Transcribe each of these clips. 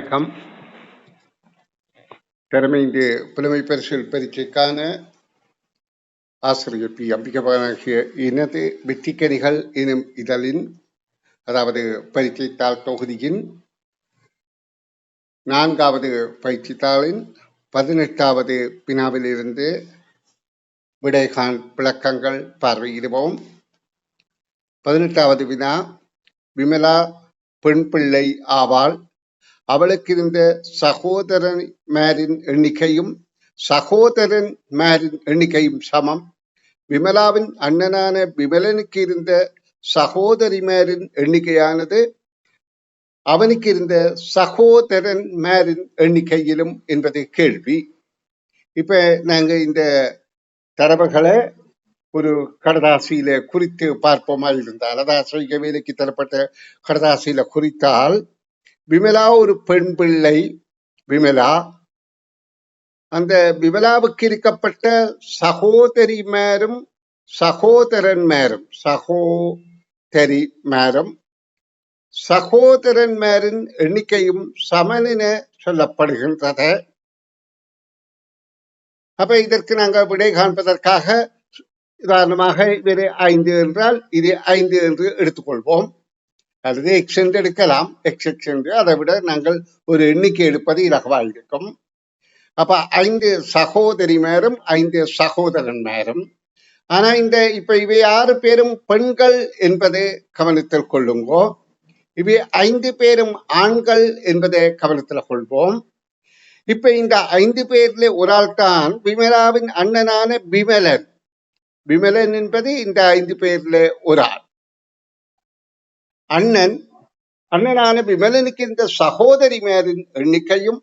வணக்கம். திறமைந்து புலமை பரிசில் பரீட்சைக்கான ஆசிரியர் பி. அம்பிகபாகிய இனது வெற்றிக்கனிகள் எனும் இதழின் அதாவது பரீட்சைத்தாள் தொகுதியின் நான்காவது பயிற்சித்தாளின் பதினெட்டாவது பினாவிலிருந்து விடைகான் விளக்கங்கள் பார்வையிடுவோம். பதினெட்டாவது வினா விமலா பெண் பிள்ளை ஆவாள். அவளுக்கு இருந்த சகோதரன் மேரின் எண்ணிக்கையும் சகோதரன் மேரின் எண்ணிக்கையும் சமம் விமலாவின் அண்ணனான விமலனுக்கு இருந்த சகோதரிமாரின் எண்ணிக்கையானது அவனுக்கு இருந்த சகோதரன் எண்ணிக்கையிலும் என்பது கேள்வி இப்ப நாங்க இந்த தரவுகளை ஒரு கடதாசியில குறித்து பார்ப்போமா இருந்தால் அதாவது வேலைக்கு தரப்பட்ட கடதாசியில குறித்தால் விமலா ஒரு பெண் பிள்ளை. விமலா அந்த விமலாவுக்கு இருக்கப்பட்ட சகோதரி மேரும் சகோதரன் மேரும் சகோதரி மேரும் சகோதரன் மேரின் எண்ணிக்கையும் சமனின சொல்லப்படுகின்றது. அப்ப இதற்கு நாங்கள் விடை காண்பதற்காக உதாரணமாக இது ஐந்து என்றால் இது ஐந்து என்று எடுத்துக்கொள்வோம். அல்லது எக்ஸ் என்று எடுக்கலாம் எக்ஸ் எக்ஸ் என்று அதை விட நாங்கள் ஒரு எண்ணிக்கை எடுப்பது இலகுவாக இருக்கும். அப்ப ஐந்து சகோதரி மேரும் ஐந்து சகோதரன் மேரும் ஆனா இந்த இப்ப இவை ஆறு பேரும் பெண்கள் என்பதை கவனத்தில் கொள்ளுங்கோ. இவை ஐந்து பேரும் ஆண்கள் என்பதை கவனத்தில் கொள்வோம். இப்ப இந்த ஐந்து பேர்ல ஒரு ஆள் தான் விமலாவின் அண்ணனான விமலன். விமலன் என்பது இந்த ஐந்து பேர்ல ஒரு ஆள். அண்ணன் அண்ணனான விமலனுக்கு இந்த சகோதரி மேரின் எண்ணிக்கையும்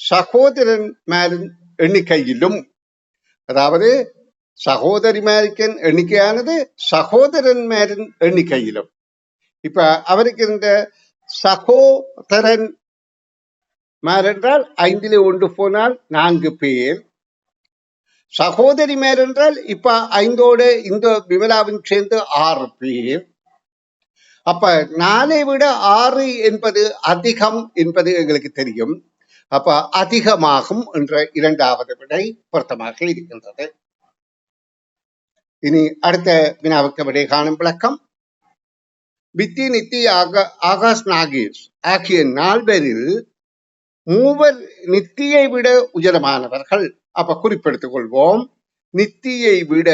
சகோதரன் மேரின் எண்ணிக்கையிலும் அதாவது சகோதரி மேரிக்கன் எண்ணிக்கையானது சகோதரன் மேரின் எண்ணிக்கையிலும் இப்ப அவருக்கு இருந்த சகோதரன் என்றால் ஐந்திலே ஒன்று போனால் நான்கு பேர் சகோதரி மேர் என்றால் இப்ப ஐந்தோடு இந்த விமலாவின் சேர்ந்து ஆறு பேர் அப்ப நாலை விட ஆறு என்பது அதிகம் என்பது எங்களுக்கு தெரியும். அப்ப அதிகமாகும் என்ற இரண்டாவது விடை பொருத்தமாக இருக்கின்றது. இனி அடுத்த வினாவுக்கு விடை காணும் விளக்கம். வித்தி நித்தி ஆக ஆகாஷ் நாகேஷ் ஆகிய நால்வரில் மூவர் நித்தியை விட உயரமானவர்கள். அப்ப குறிப்பெடுத்துக் கொள்வோம். நித்தியை விட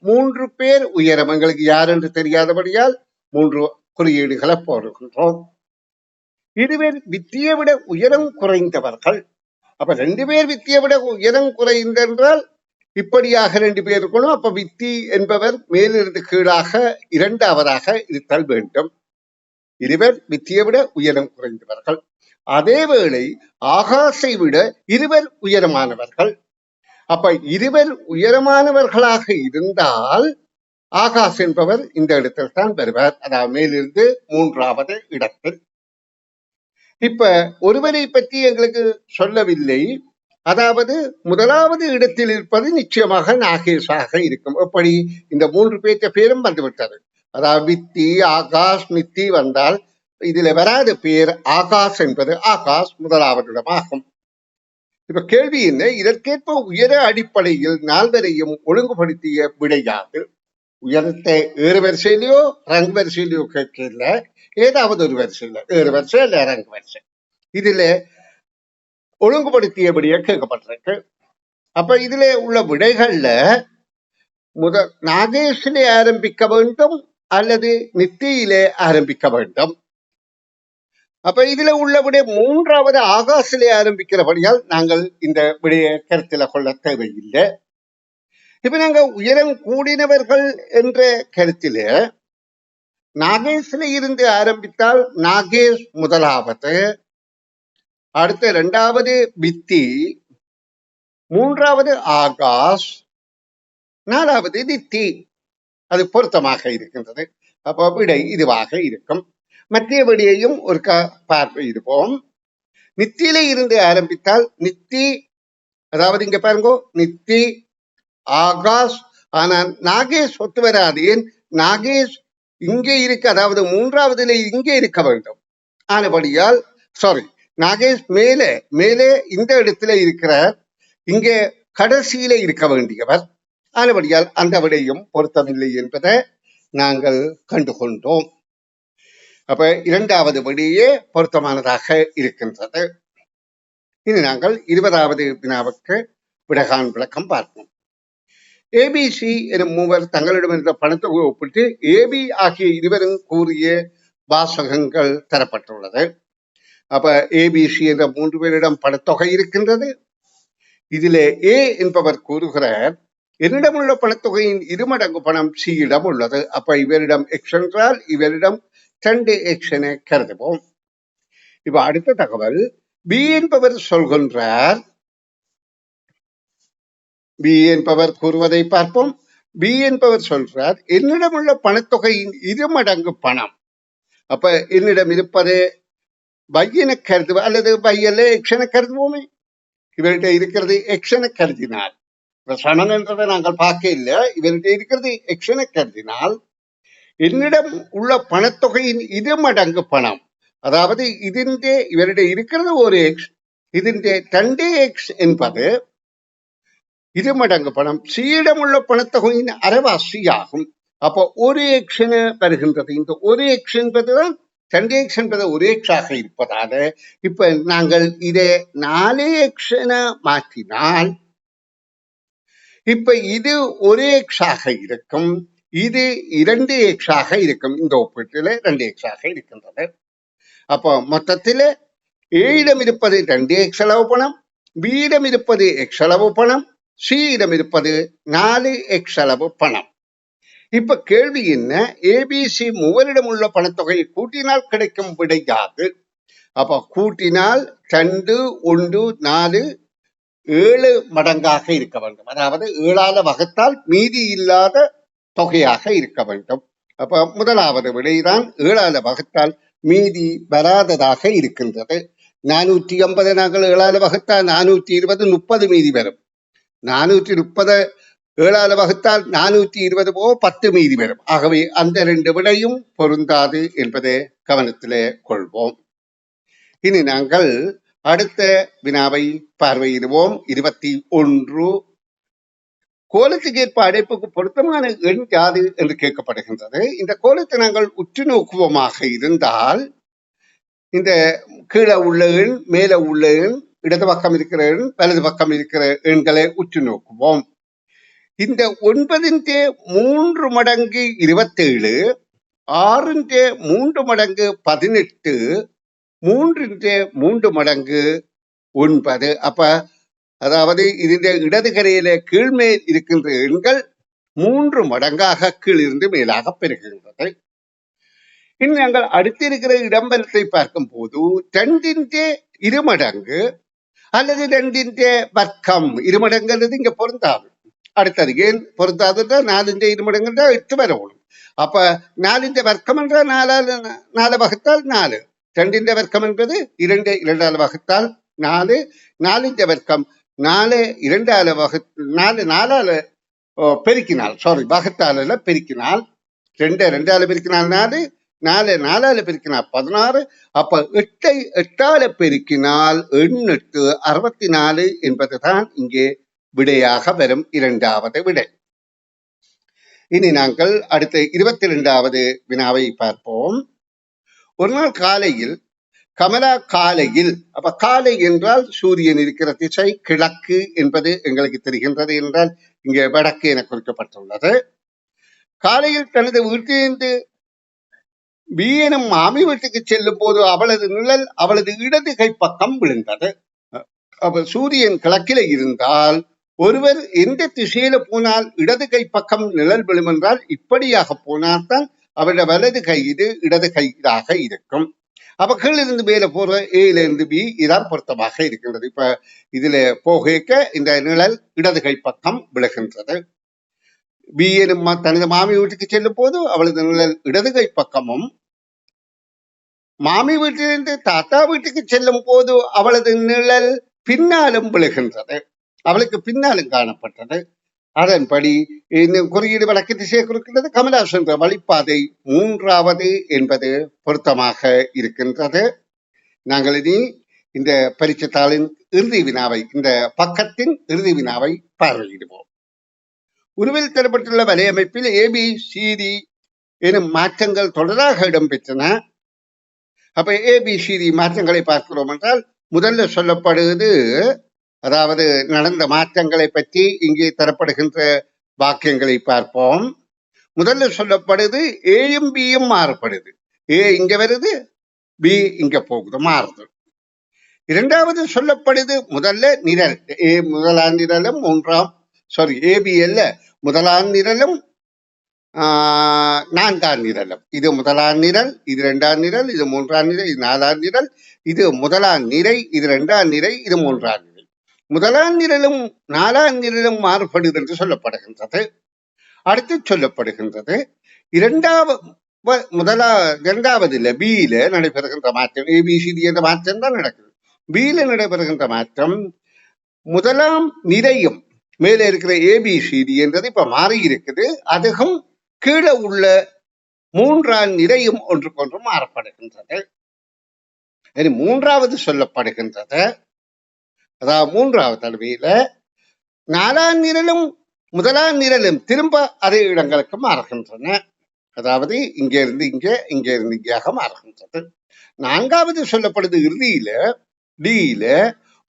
மூன்று பேர் உயரம். எங்களுக்கு யார் என்று தெரியாதபடியால் மூன்று குறியீடுகளை போடுகின்றோம் இருவர் வித்தியை விட உயரம் குறைந்தவர்கள். அப்ப ரெண்டு பேர் வித்தியை விட உயரம் குறைந்தென்றால் இப்படியாக ரெண்டு பேர் இருக்கணும். அப்ப வித்தி என்பவர் மேலிருந்து கீழாக இரண்டாவதாக இருத்தல் வேண்டும். இருவர் வித்தியை விட உயரம் குறைந்தவர்கள். அதேவேளை ஆகாசை விட இருவர் உயரமானவர்கள். அப்ப இருவர் உயரமானவர்களாக இருந்தால் ஆகாஷ் என்பவர் இந்த இடத்தில் தான் வருவார். அதாவது மேலிருந்து மூன்றாவது இடத்தில். இப்ப ஒருவரை பற்றி எங்களுக்கு சொல்லவில்லை. அதாவது முதலாவது இடத்தில் இருப்பது நிச்சயமாக நாகேஷாக இருக்கும். எப்படி? இந்த மூன்று பேர்த்த பேரும் வந்துவிட்டது. அதாவது வித்தி ஆகாஷ் நித்தி வந்தால் இதுல வராத பேர் ஆகாஷ் என்பது ஆகாஷ் முதலாவது இடமாகும் இப்ப கேள்வி என்ன? இதற்கேற்ப உயர அடிப்படையில் நால்வரையும் ஒழுங்குபடுத்திய விடையாது. உயரத்தை ஏறு வரிசையிலையோ ரங்கு வரிசையிலையோ கேட்கல ஏதாவது ஒரு வரிசையில் ஏறு வரிசை இல்ல ரங்கு வரிசை இதுல ஒழுங்குபடுத்தியபடியே கேட்கப்பட்டிருக்கு அப்ப இதுல உள்ள விடைகள்ல முத நாகேஷிலே ஆரம்பிக்க வேண்டும் அல்லது நித்தியிலே ஆரம்பிக்க வேண்டும் அப்ப இதுல உள்ள விட மூன்றாவது ஆகாசிலே ஆரம்பிக்கிறபடியால் நாங்கள் இந்த விடைய கருத்தில் கொள்ள தேவையில்லை இப்ப நாங்க உயரம் கூடினவர்கள் என்ற கருத்தில் நாகேஷ்ல இருந்து ஆரம்பித்தால் நாகேஷ் முதலாவது. அடுத்த இரண்டாவது பித்தி மூன்றாவது ஆகாஷ் நாலாவது தித்தி. அது பொருத்தமாக இருக்கின்றது. அப்போ விடை இதுவாக இருக்கும். மத்திய விடையையும் ஒரு பார்வையிடுவோம் நித்தியில இருந்து ஆரம்பித்தால் நித்தி அதாவது இங்க பாருங்க நித்தி ஆகாஷ் ஆனால் நாகேஷ் ஒத்து வராது ஏன் நாகேஷ் இங்கே இருக்க அதாவது மூன்றாவதுல இங்கே இருக்க வேண்டும். ஆனபடியால் சாரி நாகேஷ் மேலே மேலே இந்த இடத்துல இருக்கிறார். இங்கே கடைசியில இருக்க வேண்டியவர். ஆனபடியால் அந்த விடையும் பொருத்தமில்லை என்பதை நாங்கள் கண்டுகொண்டோம். அப்ப இரண்டாவது விடையே பொருத்தமானதாக இருக்கின்றது. இனி நாங்கள் இருபதாவது வினாவுக்கு விடகான் விளக்கம் பார்ப்போம். ஏபிசி எனும் மூவர் தங்களிடம் இருந்த பணத்தை ஒப்பிட்டு ஏபி ஆகிய இருவரும் கூறிய வாசகங்கள் தரப்பட்டுள்ளது. அப்ப ஏபிசி என்ற மூன்று பேரிடம் பணத்தொகை இருக்கின்றது. இதிலே ஏ என்பவர் கூறுகிறார் என்னிடம் உள்ள பணத்தொகையின் இருமடங்கு பணம் சியிடம் உள்ளது. அப்ப இவரிடம் எக்ஸ் என்றால் இவரிடம் ரெண்டு எக்ஸ் என கருதுவோம். இப்ப அடுத்த தகவல் பி என்பவர் சொல்கின்றார் பி என்பவர் கூறுவதை பார்ப்போம் பி என்பவர் சொல்றார் என்னிடம் உள்ள பணத்தொகையின் இருமடங்கு பணம் அப்ப என்னிடம் இருப்பது பையன கருது அல்லது பையல்ல எக்ஷனை கருதுவோமே இவர்கிட்ட இருக்கிறது எக்ஷனை கருதினால் இப்ப சமன் என்றதை நாங்கள் பார்க்க இல்லை இவர்கிட்ட இருக்கிறது எக்ஷனை கருதினால் என்னிடம் உள்ள பணத்தொகையின் இருமடங்கு பணம் அதாவது ഇതിന്റെ இவருடைய இருக்கிறது ஒரு எக்ஸ் ഇതിന്റെ രണ്ട് எக்ஸ் இரு மடங்கு பணம். சீடமுள்ள பணத்தொகையின் அரைவாசியாகும். அப்போ ஒரு எக்ஷனு வருகின்றது. இந்த ஒரு எக்ஸ் என்பதுதான் ரெண்டு எக்ஸ் என்பது ஒரு எக்ஸாக இருப்பதால இப்ப நாங்கள் இதை நாலு எக்ஸ் மாற்றினால் இப்ப இது ஒரு எக்ஸாக இருக்கும். இது இரண்டு எக்ஸாக இருக்கும். இந்த ஒப்பீட்டில ரெண்டு எக்ஸாக இருக்கின்றது. அப்போ மொத்தத்தில் ஏயிடம் இருப்பது ரெண்டு எக்ஸ் அளவு பணம். பியிடம் இருப்பது எக்ஸ் அளவு பணம். சியிடம் இருப்பது நாலு எக்ஸ் அளவு பணம். இப்ப கேள்வி என்ன? ஏபிசி மூவரிடம் உள்ள பணத்தொகையை கூட்டினால் கிடைக்கும் விடை யாது? அப்ப கூட்டினால் ரெண்டு ஒன்று நாலு ஏழு மடங்காக இருக்க வேண்டும். அதாவது ஏழால வகுத்தால் மீதி இல்லாத தொகையாக இருக்க வேண்டும். அப்ப முதலாவது விடைதான் ஏழால வகுத்தால் மீதி வராததாக இருக்கின்றது. நானூற்றி ஐம்பது நாங்கள் ஏழால வகுத்தால் நானூற்றி இருபது முப்பது மீதி வரும். நானூற்றி முப்பது ஏழால வகுத்தால் நானூற்றி இருபது போ பத்து மீதி வரும். ஆகவே அந்த ரெண்டு விடையும் பொருந்தாது என்பதை கவனத்திலே கொள்வோம். இனி நாங்கள் அடுத்த வினாவை பார்வையிடுவோம். இருபத்தி ஒன்று கோலத்துக்கு ஏற்ப அடைப்புக்கு பொருத்தமான எண் யாது என்று கேட்கப்படுகின்றது. இந்த கோலத்தை நாங்கள் உற்று நோக்குவோமாக இருந்தால் இந்த கீழே உள்ள எண் மேலே உள்ள எண் இடது பக்கம் இருக்கிற எண் வலது பக்கம் இருக்கிற எண்களை உற்று நோக்குவோம். இந்த ஒன்பதின் மூன்று மடங்கு இருபத்தேழு ஆறின் மூன்று மடங்கு பதினெட்டு மூன்றின் மூன்று மடங்கு ஒன்பது. அப்ப அதாவது இந்த இடது கரையில கீழ்மேல் இருக்கின்ற எண்கள் மூன்று மடங்காக கீழிருந்து மேலாக பெருகின்றது இனி நாங்கள் அடுத்திருக்கிற இடம்பெறத்தை பார்க்கும் போது ரெண்டின் இரு மடங்கு அல்லது ரெண்டின் வர்க்கம். இருமடங்கிறது இங்க பொருந்தாது. அடுத்தது ஏன் பொருந்தாதுன்னா நாலின் இருமடங்கள்னா எட்டு வரணும். அப்ப நாலின் வர்க்கம் என்றால் நாலால் நாலு வகுத்தால் நாலு. ரெண்டின் வர்க்கம் என்பது இரண்டு இரண்டால் வகுத்தால் நாலு. நாலின் வர்க்கம் நாலு இரண்டால வகு நாலு நாலால பெருக்கினால் சாரி வகுத்தால பெருக்கினால். ரெண்டு ரெண்டால பெருக்கினால் நாலு. நாலு நாலால பெருக்கினால் பதினாறு அப்ப எட்டை எட்டால பெருக்கினால் எண்ணெட்டு அறுபத்தி நாலு என்பதுதான் இங்கே விடையாக வரும் இரண்டாவது விடை. இனி நாங்கள் அடுத்த இருபத்தி இரண்டாவது வினாவை பார்ப்போம். ஒரு நாள் காலையில் கமலா காலையில் அப்ப காலை என்றால் சூரியன் இருக்கிற திசை கிழக்கு என்பது எங்களுக்கு தெரிகின்றது என்றால் இங்கே வடக்கு என குறிக்கப்பட்டுள்ளது. காலையில் தனது வீட்டிலிருந்து வீரனும் மாமி வீட்டுக்கு செல்லும் போது அவளது நிழல் அவளது இடது கை பக்கம் விழுந்தது. அப்ப சூரியன் கிழக்கில இருந்தால் ஒருவர் எந்த திசையில போனால் இடது கை பக்கம் நிழல் விழும் என்றால் இப்படியாக போனால்தான் அவருடைய வலது கை இது இடது கையாக இருக்கும். அப்ப கீழிருந்து மேல போற ஏல இருந்து பி இதான் பொருத்தமாக இருக்கின்றது. இப்ப இதுல போக இந்த நிழல் இடது கை பக்கம் விழுகின்றது. பி எனும் தனது மாமி வீட்டுக்கு செல்லும் போது அவளது நிழல் இடது கை பக்கமும் மாமி வீட்டிலிருந்து தாத்தா வீட்டுக்கு செல்லும் போது அவளது நிழல் பின்னாலும் விழுகின்றது. அவளுக்கு பின்னாலும் காணப்பட்டது. அதன்படி இந்த குறியீடு வழக்கு திசையை குறிக்கின்றது. கமலா சென்ற வழிப்பாதை மூன்றாவது என்பது பொருத்தமாக இருக்கின்றது. நாங்கள் இனி இந்த பரிச்சத்தாளின் இறுதி வினாவை இந்த பக்கத்தின் இறுதி வினாவை பார்வையிடுவோம். உருவில் தரப்பட்டுள்ள வலையமைப்பில் ஏபி சிடி எனும் மாற்றங்கள் தொடராக இடம்பெற்றன. அப்ப ஏபிசிடி மாற்றங்களை பார்க்கிறோம் என்றால் முதல்ல சொல்லப்படுவது அதாவது நடந்த மாற்றங்களை பற்றி இங்கே தரப்படுகின்ற வாக்கியங்களை பார்ப்போம். முதல்ல சொல்லப்படுது ஏயும் பியும் மாறுபடுது. ஏ இங்க வருது பி இங்க போகுது மாறுது. இரண்டாவது சொல்லப்படுது முதல்ல நிரல். ஏ முதலாம் நிரலும் மூன்றாம் சாரி ஏபி அல்ல முதலாம் நிரலும் நான்காம் நிரல் இது முதலாம் நிரல் இது இரண்டாம் நிரல் இது மூன்றாம் நிரல் இது நாலாம் நிரல் இது முதலாம் நிறை இது இரண்டாம் நிறை இது மூன்றாம் நிறை. முதலாம் நிரலும் நாலாம் நிரலும் மாறுபடுது என்று சொல்லப்படுகின்றது. அடுத்து சொல்லப்படுகின்றது இரண்டாவது முதலா இரண்டாவது இல்லை பியில நடைபெறுகின்ற மாற்றம் ஏபிசிடி என்ற மாற்றம் தான் நடக்குது. பியில நடைபெறுகின்ற மாற்றம் முதலாம் நிறையும் மேலே இருக்கிற ஏபிசிடி என்றது இப்ப மாறி இருக்குது அதுவும் கீழே உள்ள மூன்றாம் நிறையும் ஒன்றுக்கொன்று மாறப்படுகின்றது. இனி மூன்றாவது சொல்லப்படுகின்றது. அதாவது மூன்றாவது தடவையில நாலாம் நிரலும் முதலாம் நிரலும் திரும்ப அதே இடங்களுக்கு மாறுகின்றன. அதாவது இங்கிருந்து இங்க இங்க இருந்து இங்கேயாக மாறுகின்றது. நான்காவது சொல்லப்படுது இறுதியில டியில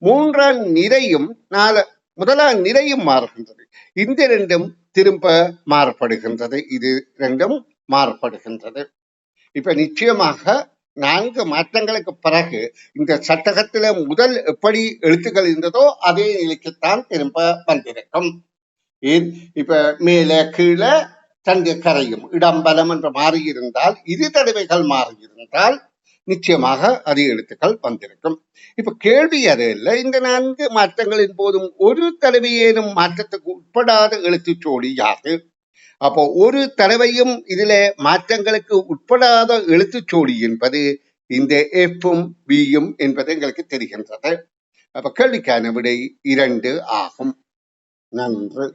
மூன்றாம் நிறையும் நால முதலாம் நிறையும் மாறுகின்றது. இந்த ரெண்டும் திரும்ப மாறுபடுகின்றது. இது ரெண்டும் மாறுபடுகின்றது. இப்ப நிச்சயமாக நான்கு மாற்றங்களுக்கு பிறகு இந்த சட்டகத்தில முதல் எப்படி எழுத்துக்கள் இருந்ததோ அதே நிலைக்குத்தான் திரும்ப வந்திருக்கும். இப்ப மேல கீழே தண்டு கரையும் இடம்பலம் என்று மாறியிருந்தால் இரு தடவைகள் மாறியிருந்தால் நிச்சயமாக அதே எழுத்துக்கள் வந்திருக்கும். இப்ப கேள்வி அது இல்லை. இந்த நான்கு மாற்றங்களின் போதும் ஒரு தடவையேனும் மாற்றத்துக்கு உட்படாத எழுத்துச்சோடி யாது அப்போ ஒரு தடவையும் இதிலே மாற்றங்களுக்கு உட்படாத எழுத்துச்சோடி என்பது இந்த எஃப்பும் பியும் என்பது எங்களுக்கு தெரிகின்றது. அப்ப கேள்விக்கான விடை இரண்டு ஆகும். நன்று.